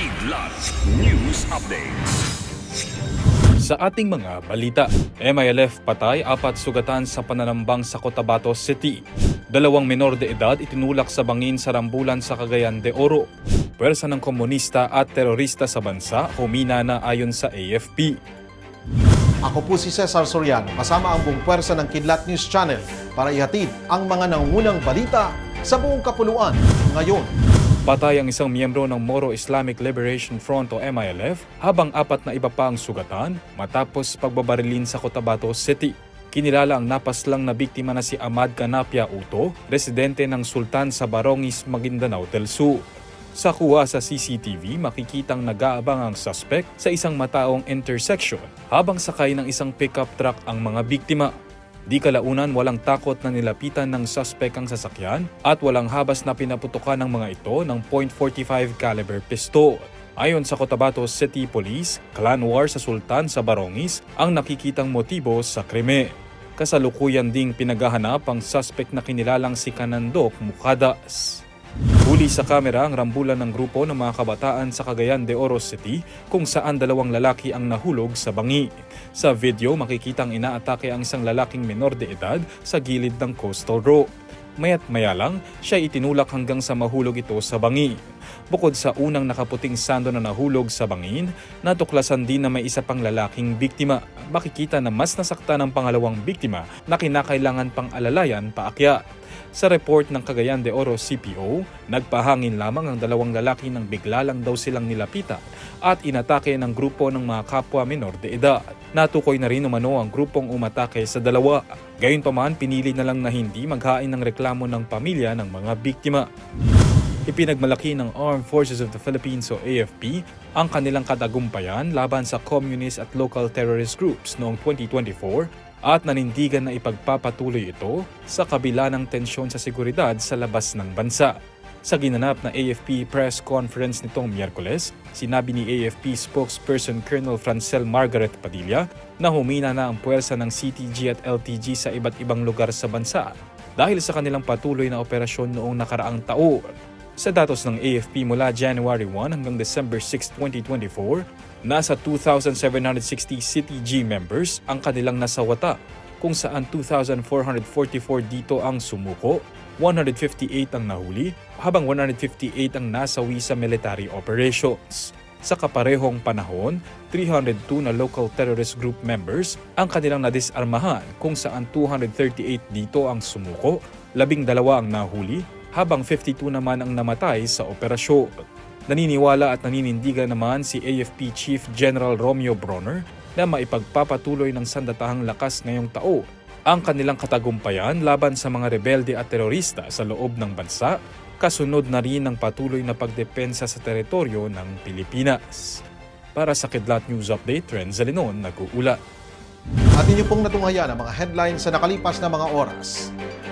Kidlat News Updates. Sa ating mga balita, MILF patay apat sugatan sa pananambang sa Cotabato City. Dalawang menor de edad itinulak sa bangin sa rambulan sa Cagayan de Oro. Pwersa ng komunista at terorista sa bansa humina na ayon sa AFP. Ako po si Cesar Soriano, kasama ang buong pwersa ng Kidlat News Channel para ihatid ang mga nangungunang balita sa buong kapuluan ngayon. Patay ang isang miyembro ng Moro Islamic Liberation Front o MILF habang apat na iba pa ang sugatan matapos pagbabarilin sa Cotabato City. Kinilala ang napaslang na biktima na si Ahmad Canapia Uto, residente ng Sultan sa Barongis, Maguindanao del Sur. Sa kuha sa CCTV, makikitang nag-aabang ang suspect sa isang mataong intersection habang sakay ng isang pickup truck ang mga biktima. Di kalaunan walang takot na nilapitan ng suspect ang sasakyan at walang habas na pinaputukan ng mga ito ng .45 caliber pistol. Ayon sa Cotabato City Police, clan war sa Sultan sa Barongis ang nakikitang motibo sa krime. Kasalukuyan ding pinagahanap ang suspect na kinilalang si Kanandok Mukadas. Huli sa kamera ang rambulan ng grupo ng mga kabataan sa Cagayan de Oro City kung saan dalawang lalaki ang nahulog sa bangi. Sa video makikitang inaatake ang isang lalaking menor de edad sa gilid ng coastal road. Mayat maya lang, siya itinulak hanggang sa mahulog ito sa bangi. Bukod sa unang nakaputing sando na nahulog sa bangin, natuklasan din na may isa pang lalaking biktima. Makikita na mas nasakta ng pangalawang biktima na kinakailangan pang alalayan paakyat. Sa report ng Cagayan de Oro CPO, nagpahangin lamang ang dalawang lalaki nang bigla lang daw silang nilapitan at inatake ng grupo ng mga kapwa menor de edad. Natukoy na rin umano ang grupong umatake sa dalawa. Gayunpaman, pinili na lang na hindi maghain ng reklamo ng pamilya ng mga biktima. Ipinagmalaki ng Armed Forces of the Philippines o AFP ang kanilang katagumpayan laban sa communist at local terrorist groups noong 2024 at nanindigan na ipagpapatuloy ito sa kabila ng tensyon sa seguridad sa labas ng bansa. Sa ginanap na AFP press conference nitong Miyerkules, sinabi ni AFP spokesperson Colonel Francel Margaret Padilla na humina na ang puwersa ng CTG at LTG sa iba't ibang lugar sa bansa dahil sa kanilang patuloy na operasyon noong nakaraang taon. Sa datos ng AFP mula January 1 hanggang December 6, 2024, nasa 2,760 CTG members ang kanilang nasawata, kung saan 2,444 dito ang sumuko, 158 ang nahuli, habang 158 ang nasawi sa military operations. Sa kaparehong panahon, 302 na local terrorist group members ang kanilang nadisarmahan kung saan 238 dito ang sumuko, labing dalawa ang nahuli, habang 52 naman ang namatay sa operasyon. Naniniwala at naninindigan naman si AFP Chief General Romeo Bronner na maipagpapatuloy ng sandatahang lakas ngayong tao ang kanilang katagumpayan laban sa mga rebelde at terorista sa loob ng bansa, kasunod na rin ng patuloy na pagdepensa sa teritoryo ng Pilipinas. Para sa Kidlat News Update, Renz Zalinon, nag-uula. At inyo pong natunghayan ang mga headlines sa nakalipas na mga oras.